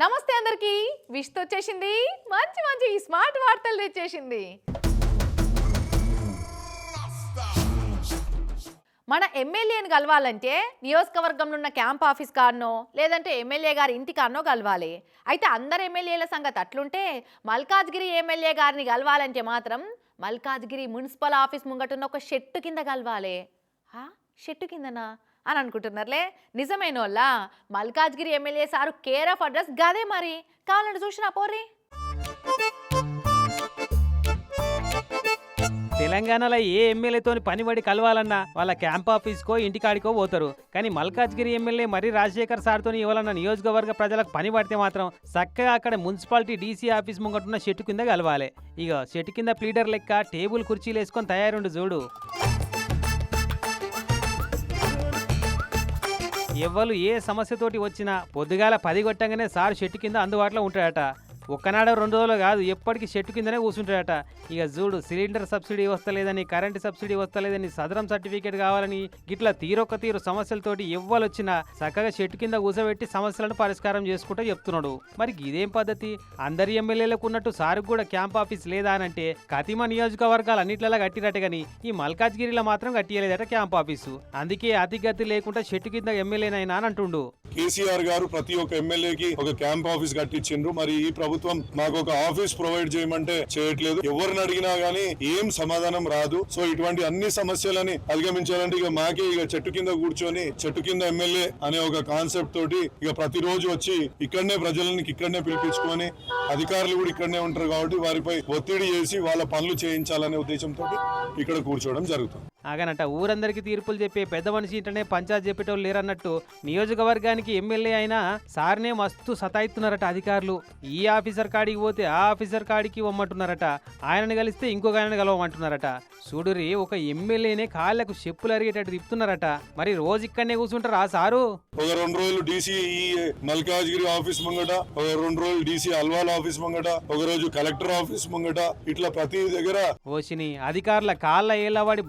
నమస్తే అందరికి. విష్తో వచ్చేసింది. మంచి మంచి స్మార్ట్ వార్తలు తెచ్చేసింది. మన ఎమ్మెల్యేని కలవాలంటే నియోజకవర్గంలో ఉన్న క్యాంప్ ఆఫీస్ కాడనో లేదంటే ఎమ్మెల్యే గారి ఇంటి కాడనో కలవాలి. అయితే అందరు ఎమ్మెల్యేల సంగతి అట్లుంటే మల్కాజ్గిరి ఎమ్మెల్యే గారిని కలవాలంటే మాత్రం మల్కాజ్గిరి మున్సిపల్ ఆఫీస్ ముంగటున్న ఒక షెట్టు కింద కలవాలి. షెట్టు కిందనా? అని అనుకుంటున్నారులే. నిజమైన వాళ్ళ Malkajgiri MLA sir care of address గదే మరి. కావాలంటే చూసినా పోర్రీ. తెలంగాణలో ఏ ఎమ్మెల్యేతోని పనిబడి కలవాలన్నా వాళ్ళ క్యాంప్ ఆఫీస్కో ఇంటికాడికో పోతారు. కానీ మల్కాజ్గిరి ఎమ్మెల్యే మరి రాజశేఖర్ సార్తోని ఇవ్వాలన్న నియోజకవర్గ ప్రజలకు పని పడితే మాత్రం చక్కగా అక్కడ మున్సిపాలిటీ డీసీ ఆఫీస్ ముంగటున్న చెట్టు కింద కలవాలి. ఇక చెట్టు కింద ప్లీడర్ లెక్క టేబుల్ కుర్చీలు వేసుకొని తయారుండు చూడు. ఎవ్వరు ఏ సమస్యతోటి వచ్చినా పొద్దుగాల పది కొట్టంగానే సార్ చెట్టు కింద అందుబాటులో ఉంటాడట. ఒక్కనాడ రెండు రోజులు కాదు ఎప్పటికీ చెట్టు కిందనే కూర్చుంటాడట. ఇక చూడు సిలిండర్ సబ్సిడీ వస్తలేదని కరెంటు సబ్సిడీ వస్తలేదని సదరం సర్టిఫికేట్ కావాలని గిట్లా తీరొక్క తీరు సమస్యలతోటి ఎవ్వరు చక్కగా చెట్టు కింద కూర్చోబెట్టి సమస్యలను పరిష్కారం చేసుకుంటూ చెప్తున్నాడు. మరి ఇదేం పద్ధతి? అందరి ఎమ్మెల్యేలకు ఉన్నట్టు సార్కు కూడా క్యాంప్ ఆఫీస్ లేదా అని అంటే కతిమ నియోజకవర్గాలు అన్నిట్లలా కట్టినట్టు కానీ ఈ మల్కాజ్గిరిలో మాత్రం కట్టియలేదట క్యాంప్ ఆఫీసు. అందుకే అతిగతి లేకుండా చెట్టు కింద ఎమ్మెల్యేనైనా అని అంటుండు. కేసీఆర్ గారు ప్రతి ఒక్క ఎమ్మెల్యేకి ఒక క్యాంప్ ఆఫీస్ కట్టించిండ్రు మరి ఈ ప్రభుత్వం మాకు ఒక ఆఫీస్ ప్రొవైడ్ చేయమంటే చేయట్లేదు. ఎవరిని అడిగినా గానీ ఏం సమాధానం రాదు. సో ఇటువంటి అన్ని సమస్యలని అధిగమించాలంటే ఇక మాకే ఇక చెట్టు కింద కూర్చొని చెట్టు కింద ఎమ్మెల్యే అనే ఒక కాన్సెప్ట్ తోటి ఇక ప్రతిరోజు వచ్చి ఇక్కడనే ప్రజలని ఇక్కడనే పిలిపించుకొని అధికారులు కూడా ఇక్కడనే ఉంటారు కాబట్టి వారిపై ఒత్తిడి చేసి వాళ్ళ పనులు చేయించాలనే ఉద్దేశంతో ఇక్కడ కూర్చోవడం జరుగుతుంది. ఆగనట ఊరందరికీ తీర్పులు చెప్పే పెద్ద మనిషి ఇంటనే పంచాయత్ చెప్పేటోళ్ళు లేరన్నట్టు నియోజకవర్గానికి ఎమ్మెల్యే అయినా సార్నే మస్తు సతాయిస్తున్నారట అధికారులు. ఈ ఆఫీసర్ కాడికి పోతే ఆ ఆఫీసర్ కాడికి వమ్మంటున్నారట ఆయనని కలిస్తే ఇంకొక ఆయనని కలవమంటున్నారట. చూడురి ఒక ఎమ్మెల్యేనే కాళ్ళకు చెప్పులు అరిగేటట్టు తిప్పుతున్నారట. మరి రోజు ఇక్కడనే కూర్చుంటారా ఆ సారు? ఒక రెండు రోజులు డీసీ మల్కాజ్గిరి ఆఫీస్ ముంగట ఒక రెండు రోజులు డీసీ అల్వాల్ ఆఫీస్ ముంగట ఒక రోజు కలెక్టర్ ఆఫీస్ ముంగట ఇట్లా ప్రతి దగ్గర ఓసిని అధికారుల కాళ్ళ ఏళ్ళవాడి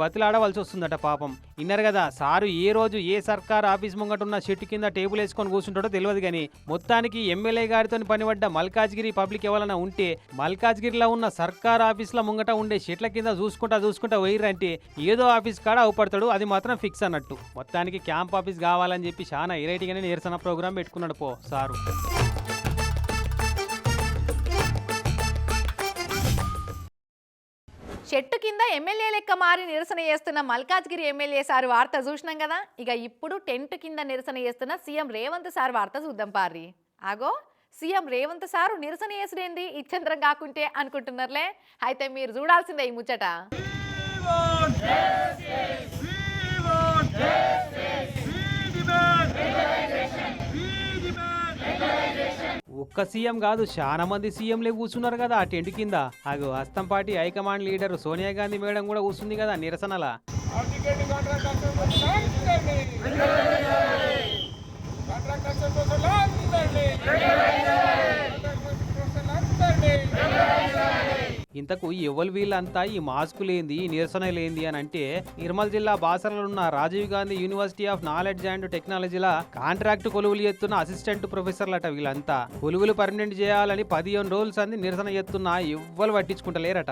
బతిలాడవలసి వస్తుందట పాపం. ఇన్నారు కదా సారు ఏ రోజు ఏ సర్కార్ ఆఫీస్ ముంగటున్న చెట్టు కింద టేబుల్ వేసుకొని కూర్చుంటాడో తెలియదు కానీ మొత్తానికి ఎమ్మెల్యే గారితో పనిపడ్డ మల్కాజ్గిరి పబ్లిక్ ఎవరైనా ఉంటే మల్కాజ్గిరిలో ఉన్న సర్కార్ ఆఫీస్ల ముంగట ఉండే చెట్ల కింద చూసుకుంటా చూసుకుంటా పోయిర్రంటే ఏదో ఆఫీస్ కాడ అవుపడతాడు అది మాత్రం ఫిక్స్ అన్నట్టు. మొత్తానికి క్యాంప్ ఆఫీస్ కావాలని చెప్పి చాలా ఎరైటీగానే నిరసన ప్రోగ్రాం పెట్టుకున్నాడు పో సారు. చెట్టు కింద ఎమ్మెల్యే లెక్క మారి నిరసన చేస్తున్న మల్కాజ్గిరి ఎమ్మెల్యే సార్ వార్త చూసినాం కదా ఇక ఇప్పుడు టెంట్ కింద నిరసన చేస్తున్న సీఎం రేవంత్ సార్ వార్త చూద్దాం పారి ఆగో సీఎం రేవంత్ సారు నిరసన చేసుడేంది ఇచ్చంద్రం కాకుంటే అనుకుంటున్నారులే అయితే మీరు చూడాల్సిందే ఈ ముచ్చట ఒక్క సీఎం కాదు చాలా మంది సీఎంలే కూర్చున్నారు కదా ఆ టెంట్ కింద. అగో party high command leader Sonia Gandhi madam కూడా కూర్చుంది కదా నిరసనలా. ఇంతకు ఎవరు వీళ్ళంతా ఈ మాస్కులేంది ఈ నిరసనలేంది అని అంటే నిర్మల్ జిల్లా బాసరలో ఉన్న Rajiv Gandhi university of knowledge and టెక్నాలజీల కాంట్రాక్ట్ కొలువులు ఎత్తున్న అసిస్టెంట్ ప్రొఫెసర్లట వీళ్ళంతా. కొలువులు పర్మనెంట్ చేయాలని పదిహేను రోజులు సంది నిరసన ఎత్తున్నా ఎవ్వరు పట్టించుకుంటలేరట.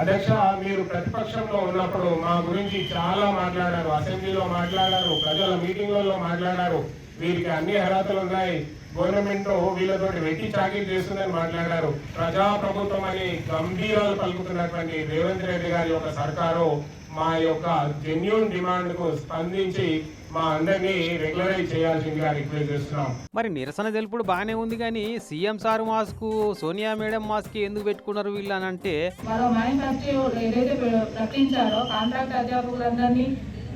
అధ్యక్ష మీరు ప్రతిపక్షంలో ఉన్నప్పుడు మా గురించి చాలా మాట్లాడారు అసెంబ్లీలో మాట్లాడారు ప్రజల మీటింగ్లలో మాట్లాడారు. వీరికి అన్ని అర్హతలు ఉన్నాయి. గవర్నమెంట్ వీళ్ళతో వెట్టి చాకిరీ చేస్తుందని మాట్లాడారు. ప్రజా ప్రభుత్వం అని గంభీరాలు పలుకుతున్నటువంటి రేవంత్ రెడ్డి గారి యొక్క సర్కారు మా యొక్క జెన్యున్ డిమాండ్కు స్పందించి మా అందరినీ రెగ్యులరైజ్ చేయాల్సిందిగా రిక్వెస్ట్ చేస్తున్నాం. మరి నిరసన తెలుపుడు బాగానే ఉంది కానీ CM sir mask Sonia madam mask ఎందుకు పెట్టుకున్నారు వీళ్ళు అని అంటే మరో మేనిఫెస్టో ఏదైతే ప్ర- ప్రకటించారో కాంట్రాక్ట్ అధ్యాపకులందరినీ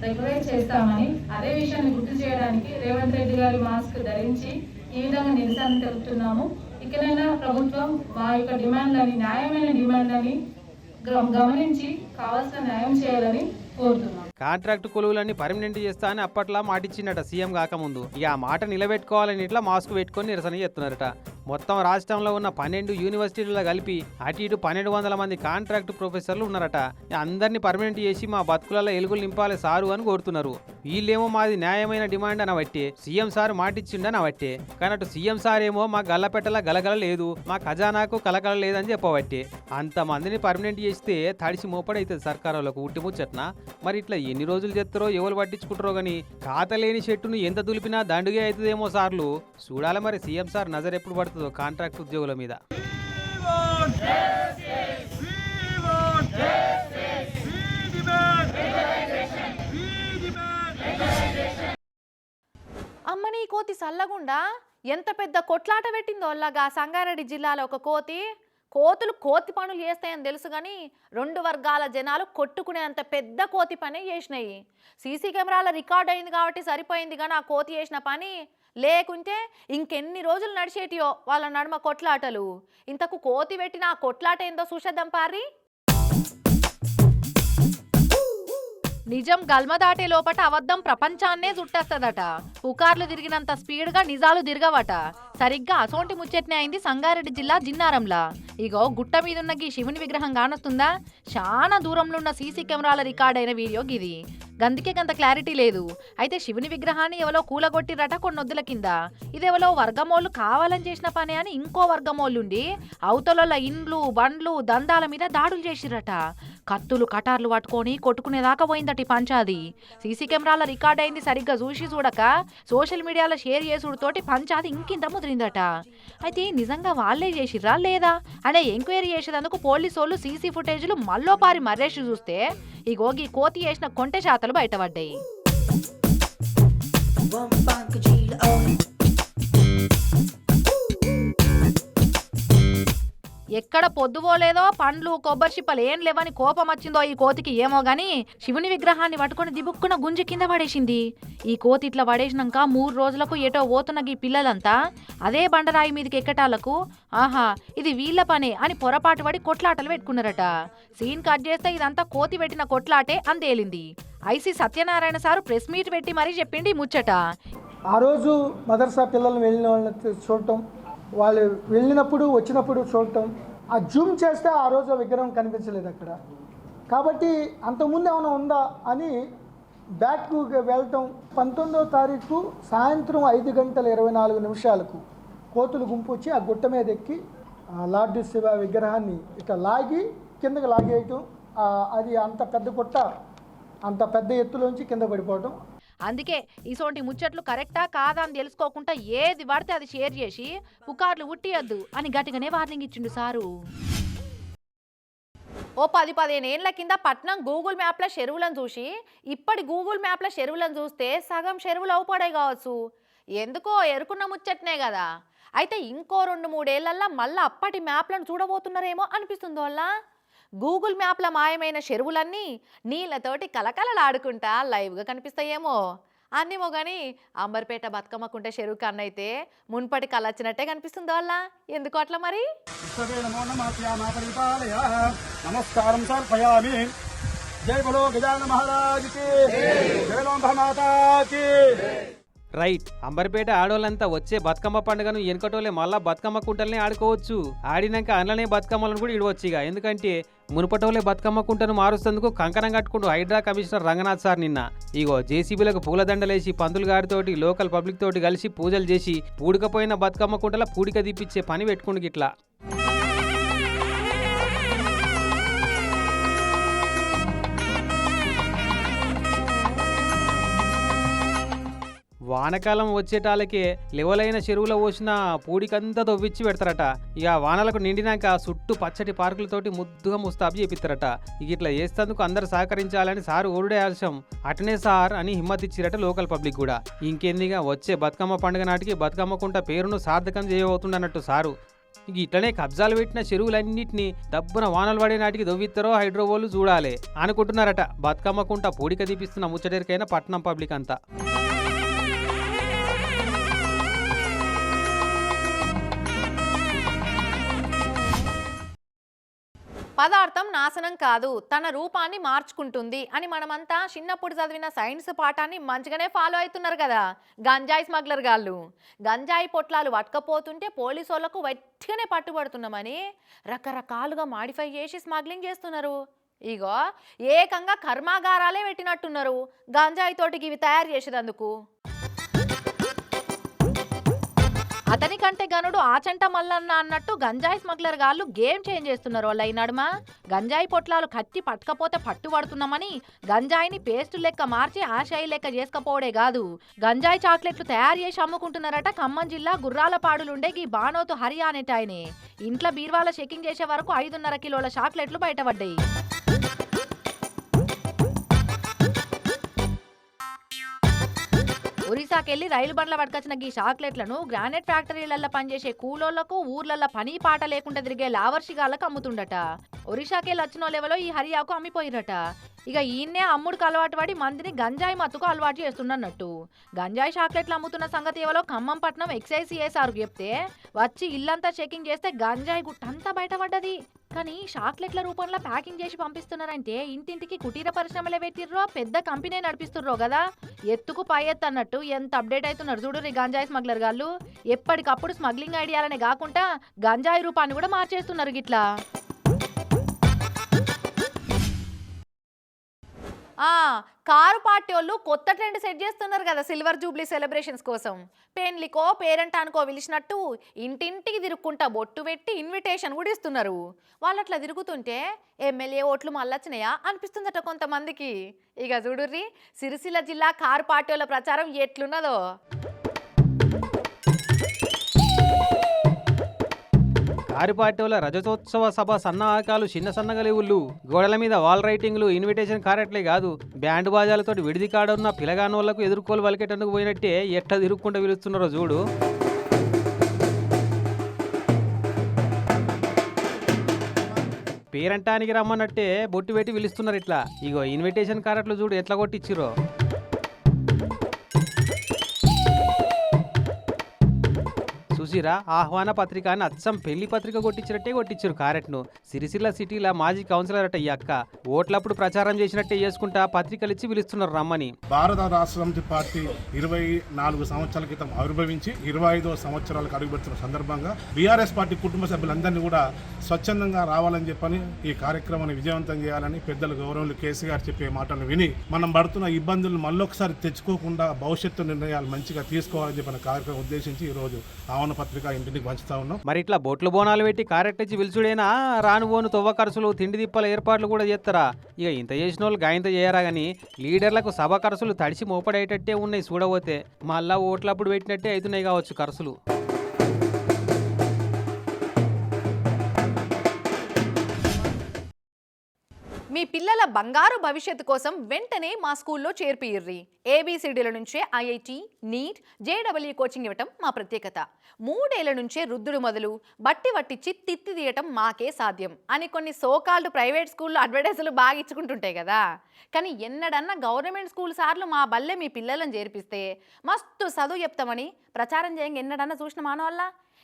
రెగ్యులైజ్ చేస్తామని అదే విషయాన్ని గుర్తు చేయడానికి రేవంత్ రెడ్డి గారి మాస్క్ ధరించి ఈ విధంగా నిరసన తెలుపుతున్నాము. ఇకనైనా ప్రభుత్వం మా యొక్క డిమాండ్లని న్యాయమైన డిమాండ్లని గ- గమనించి కావాల్సిన న్యాయం చేయాలని కోరుతున్నాం. కాంట్రాక్ట్ కొలువులన్నీ పర్మనెంట్ చేస్తా అని అప్పట్లా మాటిచ్చిండట సీఎం కాకముందు. ఇక ఆ మాట నిలబెట్టుకోవాలని ఇట్లా మాస్క్ పెట్టుకొని నిరసన చేస్తున్నారట. మొత్తం రాష్ట్రంలో ఉన్న పన్నెండు యూనివర్సిటీలలో కలిపి అటు ఇటు పన్నెండు వందల మంది కాంట్రాక్ట్ ప్రొఫెసర్లు ఉన్నారట. అందరినీ పర్మనెంట్ చేసి మా బతుకులలో ఎలుగులు నింపాలి సారు అని కోరుతున్నారు. వీళ్ళేమో మాది న్యాయమైన డిమాండ్ అనబట్టే సీఎం సార్ మాటిచ్చిండని బట్టే కానీ అటు సీఎం సార్ ఏమో మా గల్లపెట్టల గలగల లేదు మా ఖజానాకు కలకల లేదని చెప్పబట్టే. అంతమందిని పర్మనెంట్ చేస్తే తడిసి మోపడైతుంది సర్కారులకు ఉట్టి ముచ్చట్న మరి ఇట్లా ఎన్ని రోజులు చేస్తారో ఎవరు పట్టించుకుంటారో గాని ఖాతలేని చెట్టును ఎంత దులిపినా దండుగే అవుతుందేమో సార్లు. చూడాలి మరి సీఎం సార్ నజర్ ఎప్పుడు పడుతుంది. కాంట్రాక్ట్ ఉద్యోగుల మీద. అమ్మని కోతి సల్లగుండా? ఎంత పెద్ద కొట్లాట పెట్టిందో అల్లగా సంగారెడ్డి జిల్లాలో ఒక కోతి. కోతులు కోతి పనులు చేస్తాయని తెలుసు కానీ రెండు వర్గాల జనాలు కొట్టుకునే అంత పెద్ద కోతి పని చేసినాయి. సీసీ కెమెరాల రికార్డ్ అయింది కాబట్టి సరిపోయింది కానీ ఆ కోతి చేసిన పని లేకుంటే ఇంకెన్ని రోజులు నడిచేటియో వాళ్ళ నడుమ కొట్లాటలు. ఇంతకు కోతి పెట్టిన ఆ కొట్లాట ఏందో చూసేద్దాం పారి నిజం గల్మ దాటే లోపట అబద్ధం ప్రపంచాన్నే చుట్టేస్తదట. పుకార్లు తిరిగినంత స్పీడ్గా నిజాలు తిరగవట. సరిగ్గా అసోంటి ముచ్చట్నే అయింది సంగారెడ్డి జిల్లా జిన్నారంలా. ఇగో గుట్ట మీదున్న గీ శివుని విగ్రహం కానొస్తుందా చాలా దూరంలో ఉన్న సీసీ కెమెరాల రికార్డ్ అయిన వీడియో గిది. గందుకే గంత క్లారిటీ లేదు. అయితే శివుని విగ్రహాన్ని ఎవలో కూలగొట్టిరట కొన్నొద్దుల కింద. ఇదెవలో వర్గమోళ్ళు కావాలని చేసిన పని అని ఇంకో వర్గమోళ్ళుండి అవతల ఇండ్లు బండ్లు దందాల మీద దాడులు చేసిరట. కత్తులు కటార్లు పట్టుకొని కొట్టుకునేదాకా పోయిందట పంచాది. సీసీ కెమెరాల రికార్డ్ అయింది సరిగ్గా చూసి చూడక సోషల్ మీడియాలో షేర్ చేసుడుతోటి పంచాది ఇంకింత ముదిరిందట అయితే నిజంగా వాళ్ళే చేసిర్రా లేదా అనే ఎంక్వైరీ చేసేందుకు పోలీసు వాళ్ళు సీసీ ఫుటేజ్లు మల్లోపారి మర్రేసి చూస్తే ఈ గోగి కోతి చేసిన కొంటె శాతలు బయటపడ్డాయి ఎక్కడ పొద్దుపోలేదో పండ్లు కొబ్బరి చిప్పలు ఏం లేవని కోపం వచ్చిందో ఈ కోతికి ఏమో గాని శివుని విగ్రహాన్ని పట్టుకొని దిబుక్కున గుంజి కింద పడేసింది. ఈ కోతి ఇట్లా పడేసినాక మూడు రోజులకు ఎటో పోతున్న ఈ పిల్లలంతా అదే బండరాయి మీదకి ఎక్కటాలకు ఆహా ఇది వీళ్ళ పనే అని పొరపాటు పడి కొట్లాటలు పెట్టుకున్నారట. సీన్ కట్ చేస్తే ఇదంతా కోతి పెట్టిన కొట్లాటే అందేలింది ఐసీ సత్యనారాయణ సారు ప్రెస్ మీట్ పెట్టి మరీ చెప్పిండి ముచ్చట. ఆ రోజు మదర్సా పిల్లలు వెళ్ళిన వాళ్ళని చూడటం వాళ్ళు వెళ్ళినప్పుడు వచ్చినప్పుడు చూడటం. ఆ జూమ్ చేస్తే ఆ రోజు విగ్రహం కనిపించలేదు అక్కడ. కాబట్టి అంతకుముందు ఏమైనా ఉందా అని బ్యాక్కు వెళ్ళటం. పంతొమ్మిదవ తారీఖు సాయంత్రం ఐదు గంటల ఇరవై నాలుగు నిమిషాలకు కోతులు గుంపు వచ్చి ఆ గుట్ట మీద ఎక్కి ఆ లార్డ్ శివ విగ్రహాన్ని ఇట్లా లాగి కిందకి లాగేయటం. అది అంత పెద్ద గుట్ట అంత పెద్ద ఎత్తులోంచి కింద పడిపోవటం. అందుకే ఇసోంటి ముచ్చట్లు కరెక్టా కాదా అని తెలుసుకోకుండా ఏది పడితే అది షేర్ చేసి పుకార్లు ఉట్టియద్దు అని గట్టిగానే వార్నింగ్ ఇచ్చిండు సారు. ఓ పది పదిహేను ఏళ్ళ కింద పట్నం గూగుల్ మ్యాప్ల చెరువులను చూసి ఇప్పటి గూగుల్ మ్యాప్ల చెరువులను చూస్తే సగం చెరువులు అవుపడే కావచ్చు. ఎందుకో ఎరుకున్న ముచ్చట్నే కదా. అయితే ఇంకో రెండు మూడేళ్ళల్లో మళ్ళీ అప్పటి మ్యాప్లను చూడబోతున్నారేమో అనిపిస్తుంది వాళ్ళ గూగుల్ మ్యాప్ల మాయమైన చెరువులన్నీ నీళ్ళతోటి కలకలలాడుకుంటా లైవ్గా కనిపిస్తాయేమో. అన్నేమో కానీ అంబర్పేట బతుకమ్మకుంటే చెరువు కన్నైతే మున్పటి కలొచ్చినట్టే కనిపిస్తుంది వాళ్ళ. ఎందుకు అట్లా మరి? నమస్కారం సమర్పయామి. జై బలో గజాన మహారాజ్కి. జై లోంభ మాతాకి. రైట్. అంబర్పేట ఆడోళ్ళంతా వచ్చే బతుకమ్మ పండుగను వెనుకటోళ్ళే మళ్ళా బతుకమ్మ కుంటల్ని ఆడుకోవచ్చు. ఆడినాక అందులోనే బతుకమ్మలను కూడా ఇడవచ్చు ఇక ఎందుకంటే మునుపటోలే బతుకమ్మ కుంటను మారుస్తందుకు కంకణం కట్టుకుంటూ హైడ్రా కమిషనర్ రంగనాథ్ సార్ నిన్న. ఇగో జేసీబీలకు పూలదండలేసి పందులు గారితోటి లోకల్ పబ్లిక్ తోటి కలిసి పూజలు చేసి పూడికపోయిన బతుకమ్మ కుంటల పూడిక తీపిచ్చే పని పెట్టుకుండు గిట్లా. వానకాలం వచ్చేటాలకే లెవలైన చెరువులో పోసిన పూడికంతా తవ్విచ్చి పెడతారట. ఇక వానలకు నిండినాక చుట్టూ పచ్చటి పార్కులతోటి ముద్దుగా ముస్తాబు చేపిస్తారట. ఇక ఇట్లా చేస్తేందుకు అందరు సహకరించాలని సార్ ఓరుడే ఆలస్యం. అటనే సార్ అని హిమ్మత్ ఇచ్చిరట లోకల్ పబ్లిక్ కూడా. ఇంకేందిగా వచ్చే బతుకమ్మ పండుగ నాటికి బతుకమ్మకుంట పేరును సార్థకం చేయబోతుండన్నట్టు సారు. ఇట్లనే కబ్జాలు పెట్టిన చెరువులన్నింటినీ దబ్బున వానలు పడే నాటికి దొవ్విత్తరో హైడ్రోవోలు చూడాలి అనుకుంటున్నారట. బతుకమ్మకుంట పూడిక తీపిస్తున్న ముచ్చటరికైన పట్నం పబ్లిక్ అంతా. పదార్థం నాశనం కాదు తన రూపాన్ని మార్చుకుంటుంది అని మనమంతా చిన్నప్పుడు చదివిన సైన్స్ పాఠాన్ని మంచిగానే ఫాలో అవుతున్నారు కదా గంజాయి స్మగ్లర్ గాళ్ళు. గంజాయి పొట్లాలు పట్టుకపోతుంటే పోలీసు వాళ్ళకు వెట్టిగానే పట్టుబడుతున్నామని రకరకాలుగా మాడిఫై చేసి స్మగ్లింగ్ చేస్తున్నారు. ఇగో ఏకంగా కర్మాగారాలే పెట్టినట్టున్నారు గంజాయి తోటికి ఇవి తయారు చేసేదందుకు అతని కంటే గనుడు ఆచంట మల్లన్న అన్నట్టు గంజాయి స్మగ్లర్ గాళ్ళు గేమ్ చేంజ్ చేస్తున్నారు వాళ్ళ ఈ గంజాయి పొట్లాలు కత్తి పట్టకపోతే పట్టుబడుతున్నామని గంజాయిని పేస్ట్ లెక్క మార్చి ఆశాయి లెక్క చేసుకపోవడే కాదు. గంజాయి చాక్లెట్లు తయారు చేసి అమ్ముకుంటున్నారట ఖమ్మం జిల్లా గుర్రాలపాడులుండే ఈ బానోతు హరియా అనేటాయనే ఇంట్లో బీర్వాల చెకింగ్ చేసే వరకు ఐదున్నర కిలోల చాక్లెట్లు బయటపడ్డాయి. ఒరిస్సాకెళ్ళి రైలు బండ్ల పట్టుకొచ్చిన ఈ చాక్లెట్లను గ్రానైట్ ఫ్యాక్టరీలలో పనిచేసే కూలోళ్ళకు ఊర్లలో పని పాట లేకుండా తిరిగే లావర్షిగాళ్ళకు అమ్ముతుండట. ఒరిస్సాకెళ్ళి వచ్చిన లెవెలో ఈ హరియాకు అమ్మిపోయిరట ఇక ఈయన్నే అమ్ముడికి అలవాటు పడి మందిని గంజాయి మత్తుకు అలవాటు చేస్తున్నట్టు గంజాయి చాక్లెట్లు అమ్ముతున్న సంగతి ఎవరో ఖమ్మంపట్నం ఎక్సైజ్ సిఎస్ఆర్ చెప్తే వచ్చి ఇల్లంతా చెకింగ్ చేస్తే గంజాయి గుట్టంతా బయటపడ్డది. కానీ చాక్లెట్ల రూపంలో ప్యాకింగ్ చేసి పంపిస్తున్నారంటే ఇంటింటికి కుటీర పరిశ్రమలే పెట్టిర్రో పెద్ద కంపెనీ నడిపిస్తుర్రో కదా ఎత్తుకు పై ఎత్తు అన్నట్టు ఎంత అప్డేట్ అవుతున్నారు చూడు రీ గంజాయి స్మగ్లర్ గాళ్ళు. ఎప్పటికప్పుడు స్మగ్లింగ్ ఐడియాలనే కాకుండా గంజాయి రూపాన్ని కూడా మార్చేస్తున్నారు గిట్లా. కారు పార్టీ వాళ్ళు కొత్త ట్రెండ్ సెట్ చేస్తున్నారు కదా సిల్వర్ జూబ్లీ సెలబ్రేషన్స్ కోసం. పెన్లికో పేరెంట్ అనుకో పిలిచినట్టు ఇంటింటికి తిరుక్కుంటా బొట్టు పెట్టి ఇన్విటేషన్ కూడా ఇస్తున్నారు. వాళ్ళు అట్లా తిరుగుతుంటే ఎమ్మెల్యే ఓట్లు మళ్ళొచ్చినాయా అనిపిస్తుందట కొంతమందికి. ఇక చూడుర్రి సిరిసిల్ల జిల్లా కారు పార్టీ వాళ్ళ ప్రచారం ఎట్లున్నదో. ఆరిపాటోల రజతోత్సవ సభ సన్నాహకాలు చిన్న సన్నగలివుళ్ళు గోడల మీద వాల్ రైటింగ్లు ఇన్విటేషన్ కార్యట్లే కాదు. బ్యాండ్ బాజాలతో విడిది కాడున్న పిలగానోళ్ళకు ఎదుర్కోలు వలికేటందుకు పోయినట్టే ఎట్లా తిరుక్కుంటూ పిలుస్తున్నారో చూడు. పేరంటానికి రమ్మన్నట్టే బొట్టు పెట్టి పిలుస్తున్నారు ఇట్లా. ఇగో ఇన్విటేషన్ కార్యట్లు చూడు ఎట్లా కొట్టిచ్చిరో చూసిరా ఆహ్వాన పత్రిక అని అచ్చం పెళ్ళి పత్రిక కొట్టించినట్టే కొట్టించారు కారెట్ను. సిరిసిల్ల సిటీల మాజీ కౌన్సిలర్ అట ఈ అక్క. ఓట్లప్పుడు ప్రచారం చేసినట్టే చేసుకుంటా పత్రికలు ఇచ్చి పిలుస్తున్నారు రమ్మని. భారత రాష్ట్ర సమితి పార్టీ ఇరవై నాలుగు సంవత్సరాల క్రితం ఆవిర్భవించి ఇరవై ఐదో సంవత్సరాలకు అడుగుపెడుతున్న సందర్భంగా బీఆర్ఎస్ పార్టీ కుటుంబ సభ్యులందరినీ కూడా స్వచ్ఛందంగా రావాలని చెప్పని ఈ కార్యక్రమాన్ని విజయవంతం చేయాలని పెద్దలు గౌరవులు కేసీఆర్ చెప్పే మాటలు విని మనం పడుతున్న ఇబ్బందులను మళ్ళొకసారి తెచ్చుకోకుండా భవిష్యత్తు నిర్ణయాలు మంచిగా తీసుకోవాలని చెప్పిన కార్యక్రమం ఉద్దేశించి ఈరోజు ఆవన పత్రిక ఇంటింటికి పంచుతా ఉన్నాం. మరి ఇట్లా బొట్లు బోనాలు పెట్టి కారెట్టించి పిలుచుడైనా? రాను బోను తొవ్వ ఖర్చులు తిండి దిప్పల ఏర్పాట్లు కూడా చేస్తారా? ఇక ఇంత చేసిన వాళ్ళు గాయంత చేయరా కానీ లీడర్లకు సభ ఖర్చులు తడిసి మోపడేటట్టే ఉన్నాయి చూడబోతే. మళ్ళా ఓట్లప్పుడు పెట్టినట్టే అవుతున్నాయి కావచ్చు ఖర్చులు మీ పిల్లల బంగారు భవిష్యత్తు కోసం వెంటనే మా స్కూల్లో చేర్పియ్యి ఏబీసీడీల నుంచే ఐఐటి నీట్ జేడబ్ల్యూ కోచింగ్ ఇవ్వటం మా ప్రత్యేకత. మూడేళ్ళ నుంచే రుద్దుడు మొదలు బట్టి పట్టించి తిత్తి తీయటం మాకే సాధ్యం అని కొన్ని సోకాల్డ్ ప్రైవేట్ స్కూల్లో అడ్వర్టైజులు బాగా ఇచ్చుకుంటుంటాయి కదా. కానీ ఎన్నడన్నా గవర్నమెంట్ స్కూల్ సార్లు మా బల్లె మీ పిల్లలను చేర్పిస్తే మస్తు చదువు చెప్తామని ప్రచారం చేయంగా ఎన్నడన్నా చూసిన మానవల్ల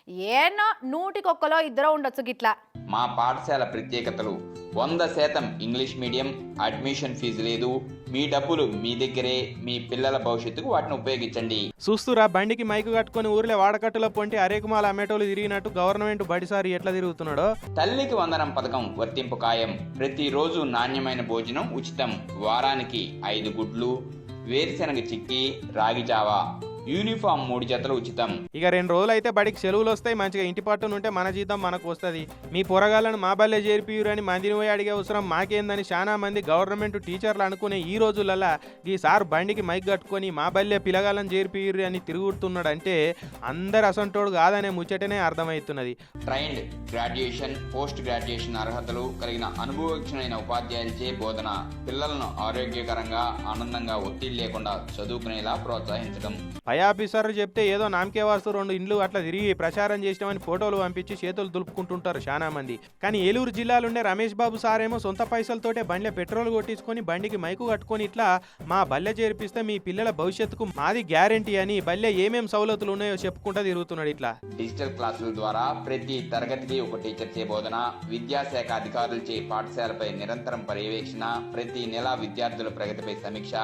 ఏనో నూటికొక్కలో ఇద్దరు ఉండొచ్చు గిట్లా. మా పాఠశాల ప్రత్యేకతలు. వంద శాతం ఇంగ్లీష్ మీడియం అడ్మిషన్ ఫీజు లేదు. మీ డబ్బులు మీ దగ్గరే మీ పిల్లల భవిష్యత్తుకు వాటిని ఉపయోగించండి. చూస్తురా బండికి మైకు కట్టుకొని ఊర్లే వాడకట్టులో పొంటి అరేకుమాల అమ్మేటోళ్ళు తిరిగినట్టు గవర్నమెంట్ బడిసారి ఎట్లా తిరుగుతున్నాడో? తల్లికి వందనం పథకం వర్తింపు ఖాయం. ప్రతిరోజు నాణ్యమైన భోజనం ఉచితం. వారానికి ఐదు గుడ్లు వేరుశెనగ చిక్కి రాగి జావా. యూనిఫామ్ మూడు జతలు ఉచితం. ఇక రెండు రోజులు అయితే బడికి సెలవులు వస్తాయి మంచిగా ఇంటి పట్టున ఉంటే మన జీతం మనకు వస్తుంది. మీ పొరగాళ్ళను మా బల్లే చేర్పియురని మందిని పోయి అడిగే అవసరం మాకేందని చాలా మంది గవర్నమెంట్ టీచర్లు అనుకునే ఈ రోజులల్లా ఈ సార్ బండికి మైక్ కట్టుకొని మా బల్లే పిలగాళ్ళని చేర్పియురు అని తిరుగుతున్నాడు అంటే అందరు అసంటోడు కాదనే ముచ్చటనే అర్థమవుతున్నది. ట్రైన్డ్ గ్రాడ్యుయేషన్ పోస్ట్ గ్రాడ్యుయేషన్ అర్హతలు కలిగిన అనుభవజ్ఞులైన ఉపాధ్యాయులచే బోధన. పిల్లలను ఆరోగ్యకరంగా ఆనందంగా ఒత్తిడి లేకుండా చదువుకునేలా ప్రోత్సహించడం. పై ఆఫీసర్లు చెప్తే ఏదో నామకే వాస్తు రెండు ఇండ్లు అట్లా తిరిగి ప్రచారం చేసినామని ఫోటోలు పంపించి చేతులు దులుపుకుంటుంటారు చాలా మంది. కానీ ఏలూరు జిల్లాలోనే రమేష్ బాబు సారేమో సొంత పైసలతోటే బండ్ల పెట్రోల్ కొట్టించుకొని బండికి మైకు కట్టుకొని ఇట్లా మా బల్లె చేర్పిస్తే మీ పిల్లల భవిష్యత్తుకు మాది గ్యారంటీ అని బల్లె ఏమేం సౌలతులు ఉన్నాయో చెప్పుకుంటా తిరుగుతున్నాడు ఇట్లా. డిజిటల్ క్లాసుల ద్వారా ప్రతి తరగతికి ఒక టీచర్ చే బోధన విద్యాశాఖ అధికారులచే పాఠశాలపై నిరంతరం పర్యవేక్షణ ప్రతి నెల విద్యార్థుల ప్రగతిపై సమీక్ష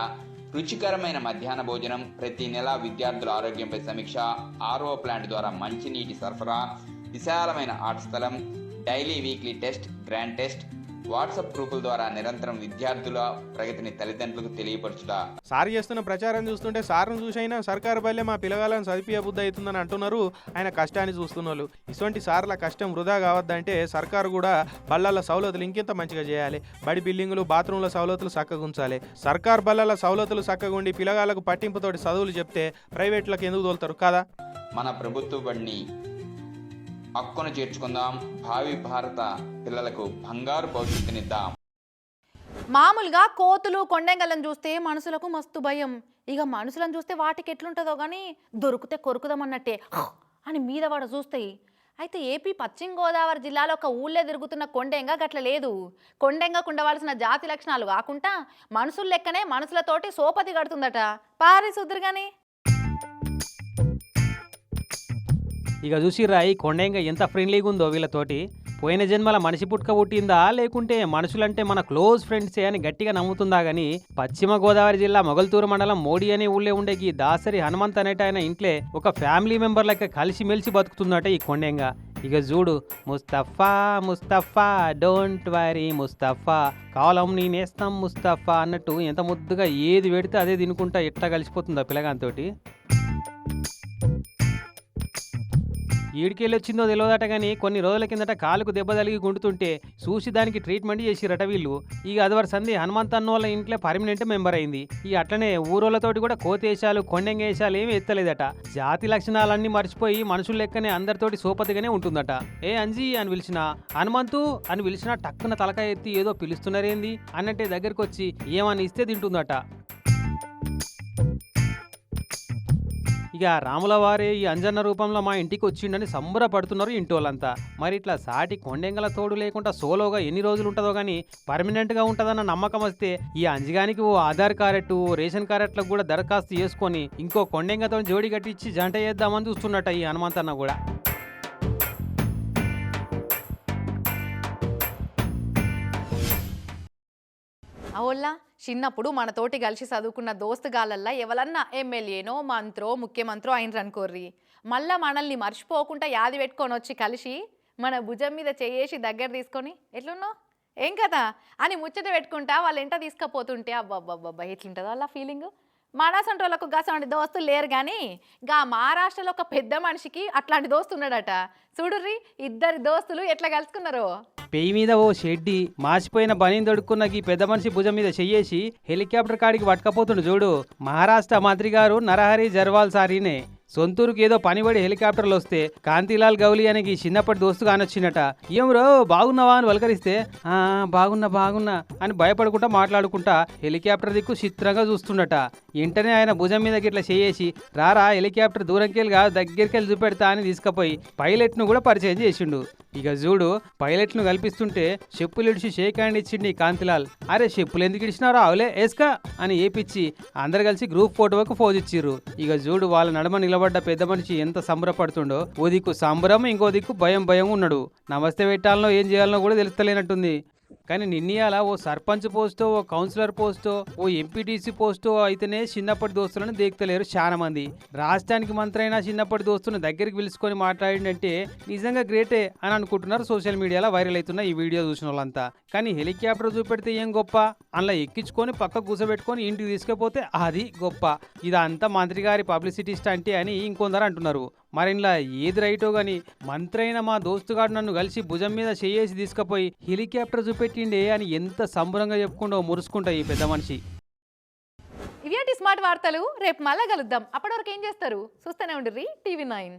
రుచికరమైన మధ్యాహ్న భోజనం ప్రతి నెల విద్యార్థుల ఆరోగ్యంపై సమీక్ష ఆర్ఓ ప్లాంట్ ద్వారా మంచినీటి సరఫరా విశాలమైన ఆట స్థలం daily weekly test grand test WhatsApp గ్రూపుల ద్వారా నిరంతరం విద్యార్థుల ప్రగతిని తల్లిదండ్రులకు తెలియపరచుట. సార్ చేస్తున్న ప్రచారం చూస్తుంటే సార్ను చూసైనా సర్కారు బల్లే మా పిల్లగాలను చదివియ బుద్ధి అవుతుందని అంటున్నారు. ఆయన కష్టాన్ని చూస్తున్నారు ఇటువంటి సార్ల కష్టం వృధా కావద్దంటే సర్కారు కూడా బళ్ళల సౌలతులు ఇంకెంత మంచిగా చేయాలి? బడి బిల్డింగులు బాత్రూంల సౌలతులు చక్కగా ఉంచాలి. సర్కార్ బళ్ళల సౌలతులు చక్కగా ఉండి పిల్లగాళ్ళకు పట్టింపుతోటి చదువులు చెప్తే ప్రైవేట్లకు ఎందుకు తోలుతారు? కదా? మన ప్రభుత్వ బడిని హక్కును చేర్చుకుందాం. భావి భారత పిల్లలకు బంగారు భవిష్యత్తునిద్దాం. మామూలుగా కోతులు కొండెంగలను చూస్తే మనుషులకు మస్తు భయం. ఇక మనుషులను చూస్తే వాటికి ఎట్లుంటుందో కానీ దొరికితే కొరుకుదామన్నట్టే. అని మీద వాడు చూస్తాయి. అయితే ఏపీ పశ్చిమ గోదావరి జిల్లాలో ఒక ఊళ్ళో తిరుగుతున్న కొండెంగ గట్ల లేదు. కొండెంగకు ఉండవలసిన జాతి లక్షణాలు కాకుండా మనుషుల లెక్కనే మనుషులతోటి సోపతి కడుతుందట. పారి సుద్దురుగాని ఇక చూసిరా ఈ కొండేంగ ఎంత ఫ్రెండ్లీగా ఉందో వీళ్ళతోటి. పోయిన జన్మల మనిషి పుట్టుక పుట్టిందా? లేకుంటే మనుషులంటే మన క్లోజ్ ఫ్రెండ్సే అని గట్టిగా నమ్ముతుందా గాని పశ్చిమ గోదావరి జిల్లా మొగల్తూరు మండలం మోడీ అనే ఊళ్ళే ఉండే ఈ దాసరి హనుమంత్ అనేట ఆయన ఇంట్లో ఒక ఫ్యామిలీ మెంబర్ లెక్క కలిసి మెలిసి బతుకుతుందట ఈ కొండెంగా ఇక. చూడు ముస్తఫా ముస్తఫా డోంట్ వరీ ముస్తఫా కాలం నేనేస్తాం ముస్తఫా అన్నట్టు ఎంత ముద్దుగా ఏది పెడితే అదే తినుకుంటా ఎట్లా కలిసిపోతుందో పిల్లగాంతోటి ఈడికెళ్ళి వచ్చిందో తెలియదట కానీ కొన్ని రోజుల కిందట కాలుకు దెబ్బ తగిలి గుండుతుంటే చూసి దానికి ట్రీట్మెంట్ చేసిరట వీళ్ళు. ఇక అదివర సంధి హనుమంత్ అన్న వాళ్ళ ఇంట్లో పర్మనెంట్ మెంబర్ అయింది. ఇక అట్లనే ఊరోళ్ళతోటి కూడా కోతేశాలు కొండెంగేశాలు ఏమి ఎత్తలేదట. జాతి లక్షణాలన్నీ మర్చిపోయి మనుషుల లెక్కనే అందరితోటి సోపతిగానే ఉంటుందట. ఏ అంజీ అని పిలిచిన హనుమంతు అని పిలిచినా టక్కున తలకాయ ఎత్తి ఏదో పిలుస్తున్నారేంది? అన్నట్టే దగ్గరికి వచ్చి ఏమని ఇస్తే తింటుందట. ఇక రాములవారే ఈ అంజన్న రూపంలో మా ఇంటికి వచ్చిండని సంబరపడుతున్నారు ఇంటి వాళ్ళంతా మరి ఇట్లా సాటి కొండెంగల తోడు లేకుండా సోలోగా ఎన్ని రోజులు ఉంటుందో కానీ పర్మనెంట్గా ఉంటుందన్న నమ్మకం వస్తే ఈ అంజగానికి ఓ ఆధార్ కార్డు ఓ రేషన్ కార్డులకు కూడా దరఖాస్తు చేసుకొని ఇంకో కొండెంగతో జోడి కట్టించి జంట చేద్దామని చూస్తున్నట్ట ఈ హనుమంతన్న కూడా. అవుల్లా చిన్నప్పుడు మనతోటి కలిసి చదువుకున్న దోస్తుగాలల్లా ఎవరన్నా ఎమ్మెల్యేనో మంత్రో ముఖ్యమంత్రో అయినరు అనుకోర్రి మళ్ళా మనల్ని మర్చిపోకుండా యాది పెట్టుకొని వచ్చి కలిసి మన భుజం మీద చేయేసి దగ్గర తీసుకొని ఎట్లున్నావు? ఏం కదా అని ముచ్చట పెట్టుకుంటా వాళ్ళు ఎంట తీసుకపోతుంటే అబ్బాబ్బాబ్బా ఎట్లుంటుందో అలా ఫీలింగ్ మనసంటోళ్ళకు గసంటి దోస్తులు లేరు కానీ గా మహారాష్ట్రలో ఒక పెద్ద మనిషికి అట్లాంటి దోస్తు ఉన్నాడట. చూడుర్రి ఇద్దరు దోస్తులు ఎట్లా కలుసుకున్నారు? పేయి మీద ఓ షెడ్డి మాసిపోయిన బనీని దొడుక్కున్న ఈ పెద్ద మనిషి భుజం మీద చెయ్యేసి హెలికాప్టర్ కాడికి పట్టుకపోతుండు చూడు. మహారాష్ట్ర మంత్రి గారు నరహరి జర్వాల్ సారీనే. సొంతూరుకి ఏదో పనిబడి హెలికాప్టర్లు వస్తే కాంతిలాల్ గౌలి అనే ఈ చిన్నప్పటి దోస్తు కానొచ్చినట ఏమ్రో బాగున్నావా? అని వలకరిస్తే ఆ బాగున్నా బాగున్నా అని భయపడుకుంటా మాట్లాడుకుంటా హెలికాప్టర్ దిక్కు చిత్రంగా చూస్తుండట. వెంటనే ఆయన భుజం మీద గిట్లా చేయేసి రారా హెలికాప్టర్ దూరంకెళ్ళి కాదు దగ్గరికి వెళ్ళి చూపెడతా అని తీసుకుపోయి పైలట్ను కూడా పరిచయం చేసిండు. ఇక చూడు పైలట్ను కల్పిస్తుంటే చెప్పులు ఇడిచి షేక్ హ్యాండ్ ఇచ్చిండు ఈ కాంతిలాల్. అరే చెప్పులు ఎందుకు ఇడిచినారో అవులే ఏస్కా అని ఏపిచ్చి అందరు కలిసి గ్రూప్ ఫోటోకు ఫోజ్ ఇచ్చిర్రు. ఇక చూడు వాళ్ళ నడుమ నిలబడ్డ పెద్ద మనిషి ఎంత సంబరపడుతుండో ఓ దిక్కు సంబరం ఇంకో దిక్కు భయం భయం ఉన్నాడు. నమస్తే పెట్టాలనో ఏం చేయాలనో కూడా తెలుస్తలేనట్టుంది. కానీ నిన్నయాల ఓ సర్పంచ్ పోస్టో ఓ కౌన్సిలర్ పోస్టో ఓ ఎంపీటీసీ పోస్టో అయితేనే చిన్నప్పటి దోస్తులను దేక్తలేరు చాలా మంది. రాష్ట్రానికి మంత్రైనా చిన్నప్పటి దోస్తులను దగ్గరికి పిలుచుకొని మాట్లాడిందంటే నిజంగా గ్రేటే అని అనుకుంటున్నారు సోషల్ మీడియాలో వైరల్ అవుతున్న ఈ వీడియో చూసిన వాళ్ళంతా. కానీ హెలికాప్టర్ చూపెడితే ఏం గొప్ప? అందులో ఎక్కించుకొని పక్క కూసబెట్టుకొని ఇంటికి తీసుకుపోతే అది గొప్ప. ఇదంతా మంత్రి గారి పబ్లిసిటీ స్టంటే అని ఇంకొందరు అంటున్నారు. మరి ఏది రైటో గాని మంత్రైన మా దోస్తుగాడు నన్ను కలిసి భుజం మీద చేయేసి తీసుకుపోయి హెలికాప్టర్ చూపెట్టిండే అని ఎంత సంబరంగా చెప్పుకుండో మురుసుకుంటా ఈ పెద్ద మనిషి. ఇవేంటి స్మార్ట్ వార్తలు? రేపు మళ్ళా కలుద్దాం. అప్పటి వరకు ఏం చేస్తారు? చూస్తూనే ఉండ్రి టీవీ నైన్.